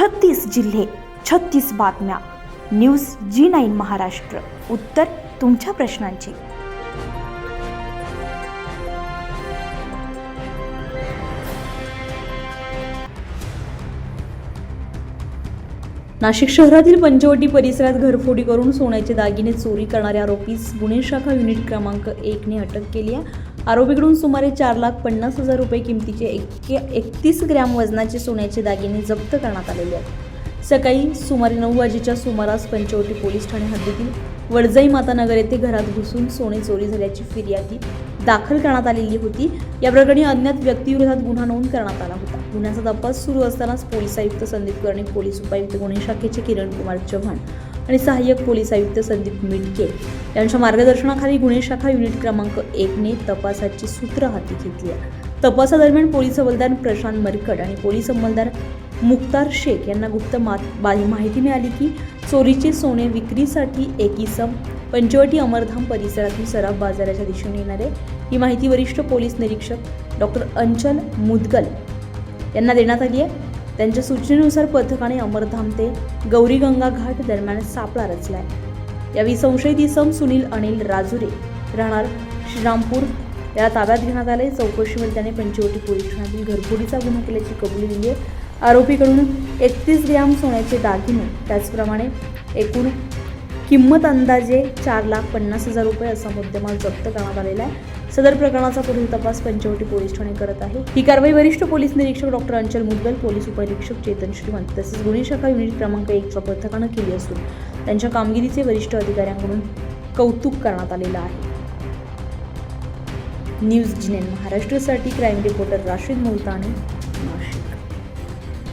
छत्तीस जिल्हे छत्तीस बातम्या. News G nine Maharashtra. उत्तर तुमच्या प्रश्नांची. नाशिक शहरातील पंचवटी परिसरात घरफोडी करून सोन्याचे दागिने चोरी करणाऱ्या आरोपीस गुन्हे शाखा युनिट क्रमांक एकने अटक केली आहे. आरोपीकडून सुमारे चार लाख पन्नास हजार रुपये किमतीचे एक एकतीस ग्रॅम वजनाचे सोन्याचे दागिने जप्त करण्यात आलेले आहेत. सकाळी सुमारे नऊ वाजेच्या सुमारास पंचवटी पोलीस ठाणे हद्दीतील वडजाई मातानगर येथे घरात घुसून सोने चोरी झाल्याची फिर्यादी दाखल करण्यात आलेली होती. या प्रकरणी अज्ञात व्यक्तीविरोधात गुन्हा नोंद करण्यात आला होता. गुन्ह्याचा तपास सुरू असतानाच पोलीस आयुक्त संदीप कर्णिक पोलीस उपायुक्त गुन्हे शाखेचे किरण कुमार चव्हाण आणि सहाय्यक पोलीस आयुक्त संदीप मिटके यांच्या मार्गदर्शनाखाली गुन्हे शाखा युनिट क्रमांक एकने तपासाची सूत्र हाती घेतली आहे. तपासादरम्यान पोलीस हवालदार प्रशांत मरकट आणि पोलीस अंमलदार मुक्तार शेख यांना गुप्त मा बा- माहिती मिळाली की चोरीचे सोने विक्रीसाठी एक इसम पंचवटी अमरधाम परिसरातील सराफ बाजाराच्या दिशेने येणारे ही माहिती वरिष्ठ पोलीस निरीक्षक डॉक्टर अंचल मुदगल यांना देण्यात आली आहे. त्यांच्या सूचनेनुसार पथकाने अमरधाम ते गौरीगंगा घाट दरम्यान सापळा रचला आहे यावेळी संशयित इसम सुनील अनिल राजुरे राहणार श्रीरामपूर. याला ताब्यात घेण्यात आले चौकशीवर त्याने पंचवटी पोलीस ठाण्यातील घरफोडीचा गुन्हा केल्याची कबुली दिली आहे. आरोपीकडून एकतीस ग्रॅम सोन्याचे दागिने त्याचप्रमाणे एकूण किंमत अंदाजे चार लाख पन्नास हजार रुपये असा मुद्देमाल जप्त करण्यात आलेला आहे. सदर प्रकरणाचा पुढील तपास पंचवटी पोलीस ठाणे करत आहे. ही कारवाई वरिष्ठ पोलीस निरीक्षक डॉक्टर अंचल मुदगल पोलीस उपनिरीक्षक चेतन श्रीमंत तसेच गुन्हे शाखा युनिट क्रमांक एकच्या पथकानं केली असून त्यांच्या कामगिरीचे वरिष्ठ अधिकाऱ्यांकडून कौतुक करण्यात आलेलं आहे. न्यूज जिनेन महाराष्ट्रासाठी क्राईम रिपोर्टर राशीद मुलतानी